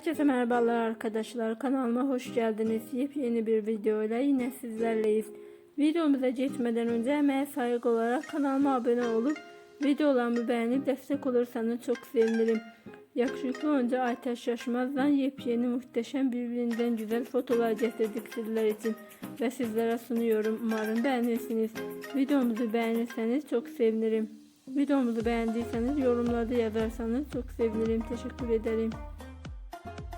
Herkese merhabalar arkadaşlar. Kanalıma hoş geldiniz. Yepyeni bir videoyla yine sizlerleyiz. Videomuza geçmeden önce emeğe saygı olarak kanalıma abone olup videolarımı beğenip destek olursanız çok sevinirim. Yakışıklı oyuncu Aytaş Şaşmaz'dan yepyeni muhteşem birbirinden güzel fotolar getirdik sizler için ve sizlere sunuyorum. Umarım beğenirsiniz. Videomuzu beğenirseniz çok sevinirim. Videomuzu beğendiyseniz yorumlarda yazarsanız çok sevinirim. Teşekkür ederim.